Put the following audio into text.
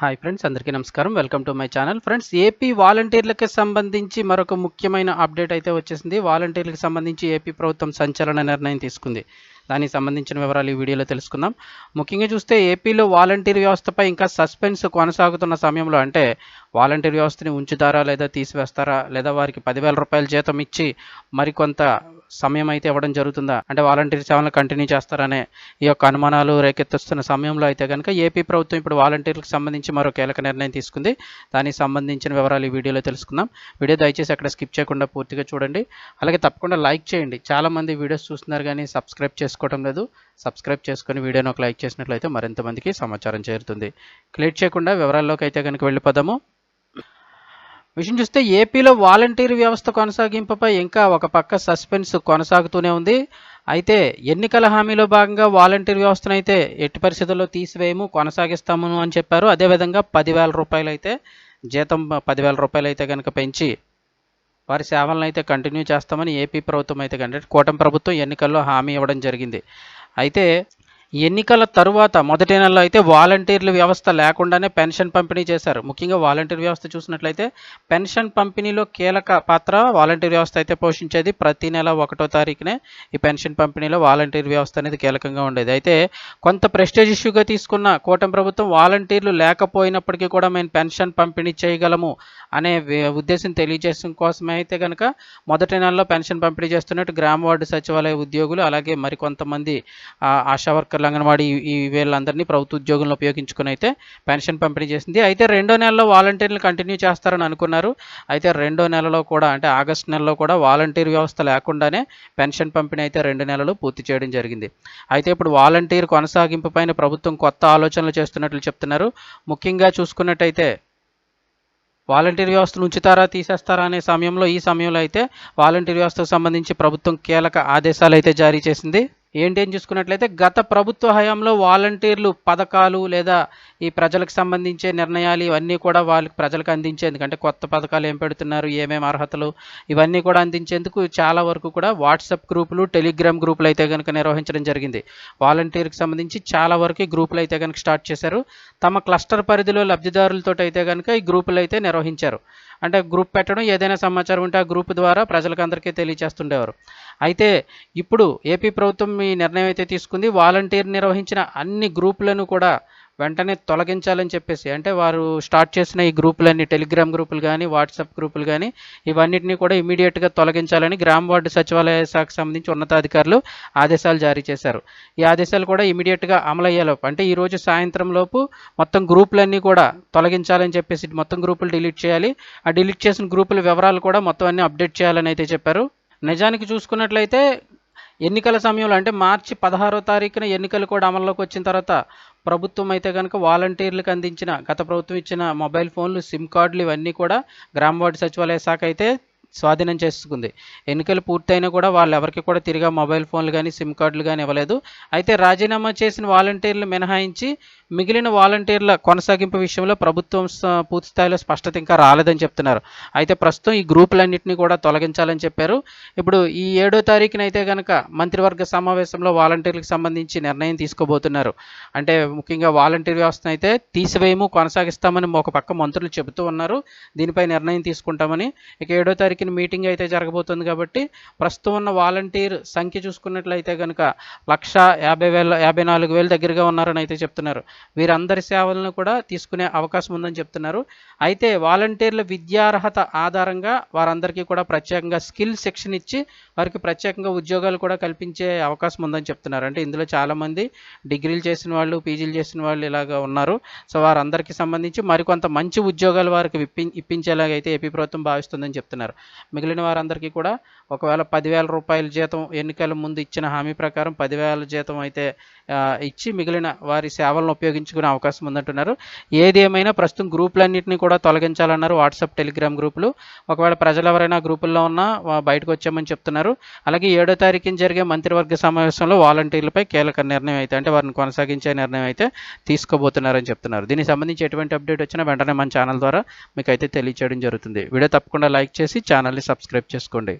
Hi friends అందరికీ నమస్కారం. Welcome to my channel friends AP వాలంటీర్లకు సంబంధించి మరొక ముఖ్యమైన అప్డేట్ అయితే వచ్చేసింది. వాలంటీర్లకు సంబంధించి ఏపీ ప్రభుత్వం సంచలన నిర్ణయం తీసుకుంది. దానికి సంబంధించిన వివరాలు ఈ వీడియోలో తెలుసుకుందాం. ముఖ్యంగా చూస్తే ఏపీలో వాలంటీర్ వ్యవస్థపై ఇంకా సస్పెన్స్ కొనసాగుతున్న సమయంలో అంటే వాలంటీర్ వ్యవస్థని ఉంచుతారా లేదా తీసివేస్తారా లేదా వారికి పదివేల రూపాయల జీతం ఇచ్చి మరికొంత సమయం అయితే ఇవ్వడం జరుగుతుందా? అంటే వాలంటీర్ సేవలను కంటిన్యూ చేస్తారనే ఈ యొక్క అనుమానాలు రేకెత్తిస్తున్న సమయంలో అయితే కనుక ఏపీ ప్రభుత్వం ఇప్పుడు వాలంటీర్లకు సంబంధించి మరో కీలక నిర్ణయం తీసుకుంది. దానికి సంబంధించిన వివరాలు ఈ వీడియోలో తెలుసుకుందాం. వీడియో దయచేసి అక్కడ స్కిప్ చేయకుండా పూర్తిగా చూడండి. అలాగే తప్పకుండా లైక్ చేయండి. చాలామంది వీడియోస్ చూస్తున్నారు కానీ సబ్స్క్రైబ్ చేసుకోవడం లేదు. సబ్స్క్రైబ్ చేసుకొని వీడియోని ఒక లైక్ చేసినట్లయితే మరింత మందికి సమాచారం చేరుతుంది. క్లియర్ చేయకుండా వివరాల్లోకి అయితే కనుక వెళ్ళిపోదాము. విషయం చూస్తే ఏపీలో వాలంటీర్ వ్యవస్థ కొనసాగింపుపై ఇంకా ఒక పక్క సస్పెన్స్ కొనసాగుతూనే ఉంది. అయితే ఎన్నికల హామీలో భాగంగా వాలంటీర్ వ్యవస్థను అయితే ఎట్టి పరిస్థితుల్లో తీసివేయము కొనసాగిస్తాము అని చెప్పారు. అదేవిధంగా పదివేల రూపాయలు అయితే జీతం పదివేల రూపాయలు అయితే కనుక పెంచి వారి సేవలను అయితే కంటిన్యూ చేస్తామని ఏపీ ప్రభుత్వం అయితే కంటే కూటమి ప్రభుత్వం ఎన్నికల్లో హామీ ఇవ్వడం జరిగింది. అయితే ఎన్నికల తరువాత మొదటి నెలలో అయితే వాలంటీర్ల వ్యవస్థ లేకుండానే పెన్షన్ పంపిణీ చేశారు. ముఖ్యంగా వాలంటీర్ వ్యవస్థ చూసినట్లయితే పెన్షన్ పంపిణీలో కీలక పాత్ర వాలంటీర్ వ్యవస్థ అయితే పోషించేది. ప్రతి నెల ఒకటో తారీఖునే ఈ పెన్షన్ పంపిణీలో వాలంటీర్ వ్యవస్థ అనేది కీలకంగా ఉండేది. అయితే కొంత ప్రెస్టేజ్ ఇష్యూగా తీసుకున్న కూటమి ప్రభుత్వం వాలంటీర్లు లేకపోయినప్పటికీ కూడా మేము పెన్షన్ పంపిణీ చేయగలము అనే ఉద్దేశం తెలియజేసిన కోసమే అయితే కనుక మొదటి నెలలో పెన్షన్ పంపిణీ చేస్తున్నట్టు గ్రామ వార్డు సచివాలయ ఉద్యోగులు అలాగే మరికొంతమంది ఆశా వర్కర్ వర్కర్లు అంగన్వాడీ ఈ- వీళ్ళందరినీ ప్రభుత్వ ఉద్యోగులను ఉపయోగించుకుని అయితే పెన్షన్ పంపిణీ చేసింది. అయితే రెండో నెలలో వాలంటీర్లు కంటిన్యూ చేస్తారని అనుకున్నారు. అయితే రెండో నెలలో కూడా అంటే ఆగస్టు నెలలో కూడా వాలంటీర్ వ్యవస్థ లేకుండానే పెన్షన్ పంపిణీ అయితే రెండు నెలలు పూర్తి చేయడం జరిగింది. అయితే ఇప్పుడు వాలంటీర్ కొనసాగింపు పైన ప్రభుత్వం కొత్త ఆలోచనలు చేస్తున్నట్లు చెప్తున్నారు. ముఖ్యంగా చూసుకున్నట్టయితే వాలంటీర్ వ్యవస్థను ఉంచుతారా తీసేస్తారా అనే సమయంలో ఈ సమయంలో అయితే వాలంటీర్ వ్యవస్థకు సంబంధించి ప్రభుత్వం కీలక ఆదేశాలు అయితే జారీ చేసింది. ఏంటి అని చూసుకున్నట్లయితే గత ప్రభుత్వ హయాంలో వాలంటీర్లు పథకాలు లేదా ఈ ప్రజలకు సంబంధించే నిర్ణయాలు ఇవన్నీ కూడా వాళ్ళకి ప్రజలకు అందించేందుకు అంటే కొత్త పథకాలు ఏం పెడుతున్నారు ఏమేమి అర్హతలు ఇవన్నీ కూడా అందించేందుకు చాలా వరకు కూడా వాట్సాప్ గ్రూపులు టెలిగ్రామ్ గ్రూపులు అయితే కనుక నిర్వహించడం జరిగింది. వాలంటీర్కి సంబంధించి చాలా వరకు గ్రూపులు అయితే కనుక స్టార్ట్ చేశారు. తమ క్లస్టర్ పరిధిలో లబ్ధిదారులతో అయితే కనుక ఈ గ్రూపులు అయితే నిర్వహించారు. అంటే గ్రూప్ పెట్టడం ఏదైనా సమాచారం ఉంటే ఆ గ్రూప్ ద్వారా ప్రజలకు అందరికీ తెలియజేస్తుండేవారు అయితే ఇప్పుడు ఏపీ ప్రభుత్వం ఈ నిర్ణయం అయితే తీసుకుంది వాలంటీర్ నిర్వహించిన అన్ని గ్రూపులను కూడా వెంటనే తొలగించాలని చెప్పేసి అంటే వారు స్టార్ట్ చేసిన ఈ గ్రూపులన్నీ టెలిగ్రామ్ గ్రూపులు కానీ వాట్సాప్ గ్రూపులు కానీ ఇవన్నిటిని కూడా ఇమీడియట్గా తొలగించాలని గ్రామ వార్డు సచివాలయ శాఖకు సంబంధించి ఉన్నతాధికారులు ఆదేశాలు జారీ చేశారు. ఈ ఆదేశాలు కూడా ఇమీడియట్గా అమలయ్యేలోపు అంటే ఈరోజు సాయంత్రం లోపు మొత్తం గ్రూపులన్నీ కూడా తొలగించాలని చెప్పేసి మొత్తం గ్రూపులు డిలీట్ చేయాలి. ఆ డిలీట్ చేసిన గ్రూపుల వివరాలు కూడా మొత్తం అన్ని అప్డేట్ చేయాలని అయితే చెప్పారు. నిజానికి చూసుకున్నట్లయితే ఎన్నికల సమయంలో అంటే మార్చి పదహారో తారీఖున ఎన్నికలు కూడా అమల్లోకి వచ్చిన తర్వాత ప్రభుత్వం అయితే కనుక వాలంటీర్లకు అందించిన గత ప్రభుత్వం ఇచ్చిన మొబైల్ ఫోన్లు సిమ్ కార్డులు ఇవన్నీ కూడా గ్రామ వార్డు సచివాలయ శాఖ అయితే స్వాధీనం చేసుకుంది. ఎన్నికలు పూర్తయినా కూడా వాళ్ళు ఎవరికి కూడా తిరిగా మొబైల్ ఫోన్లు కానీ సిమ్ కార్డులు కానీ ఇవ్వలేదు. అయితే రాజీనామా చేసిన వాలంటీర్లు మినహాయించి మిగిలిన వాలంటీర్ల కొనసాగింపు విషయంలో ప్రభుత్వం పూర్తి స్థాయిలో స్పష్టత ఇంకా రాలేదని చెప్తున్నారు. అయితే ప్రస్తుతం ఈ గ్రూపులన్నింటినీ కూడా తొలగించాలని చెప్పారు. ఇప్పుడు ఈ ఏడో తారీఖున అయితే కనుక మంత్రివర్గ సమావేశంలో వాలంటీర్లకు సంబంధించి నిర్ణయం తీసుకోబోతున్నారు. అంటే ముఖ్యంగా వాలంటీర్ వ్యవస్థను అయితే తీసివేయము కొనసాగిస్తామని ఒక పక్క మంత్రులు చెబుతూ ఉన్నారు. దీనిపై నిర్ణయం తీసుకుంటామని. ఇక ఏడో తారీఖున మీటింగ్ అయితే జరగబోతుంది కాబట్టి ప్రస్తుతం ఉన్న వాలంటీర్ సంఖ్య చూసుకున్నట్లయితే కనుక లక్ష యాభై వేల యాభై నాలుగు వేల దగ్గరగా ఉన్నారని అయితే చెప్తున్నారు. వీరందరి సేవలను కూడా తీసుకునే అవకాశం ఉందని చెప్తున్నారు. అయితే వాలంటీర్ల విద్యార్హత ఆధారంగా వారందరికీ కూడా ప్రత్యేకంగా స్కిల్ శిక్షణ ఇచ్చి వారికి ప్రత్యేకంగా ఉద్యోగాలు కూడా కల్పించే అవకాశం ఉందని చెప్తున్నారు. అంటే ఇందులో చాలామంది డిగ్రీలు చేసిన వాళ్ళు పీజీలు చేసిన వాళ్ళు ఇలాగా ఉన్నారు. సో వారందరికీ సంబంధించి మరికొంత మంచి ఉద్యోగాలు వారికి ఇప్పి ఇప్పించేలాగా అయితే ఏపీ ప్రభుత్వం భావిస్తుందని చెప్తున్నారు. మిగిలిన వారందరికీ కూడా ఒకవేళ పదివేల రూపాయల జీతం ఎన్నికల ముందు ఇచ్చిన హామీ ప్రకారం పదివేల జీతం అయితే ఇచ్చి మిగిలిన వారి సేవలను ఉపయోగించుకునే అవకాశం ఉందంటున్నారు. ఏది ఏమైనా ప్రస్తుతం గ్రూపులన్నింటినీ కూడా తొలగించాలన్నారు వాట్సాప్ టెలిగ్రామ్ గ్రూపులు. ఒకవేళ ప్రజలు ఎవరైనా గ్రూపుల్లో ఉన్నా బయటకు వచ్చామని చెప్తున్నారు. అలాగే ఏడో తారీఖున జరిగే మంత్రివర్గ సమావేశంలో వాలంటీర్లపై కీలక నిర్ణయం అయితే అంటే వారిని కొనసాగించే నిర్ణయం అయితే తీసుకోబోతున్నారని చెప్తున్నారు. దీనికి సంబంధించి ఎటువంటి అప్డేట్ వచ్చినా వెంటనే మన ఛానల్ ద్వారా మీకు అయితే తెలియచేయడం జరుగుతుంది. వీడియో తప్పకుండా లైక్ చేసి ఛానల్ని సబ్స్క్రైబ్ చేసుకోండి.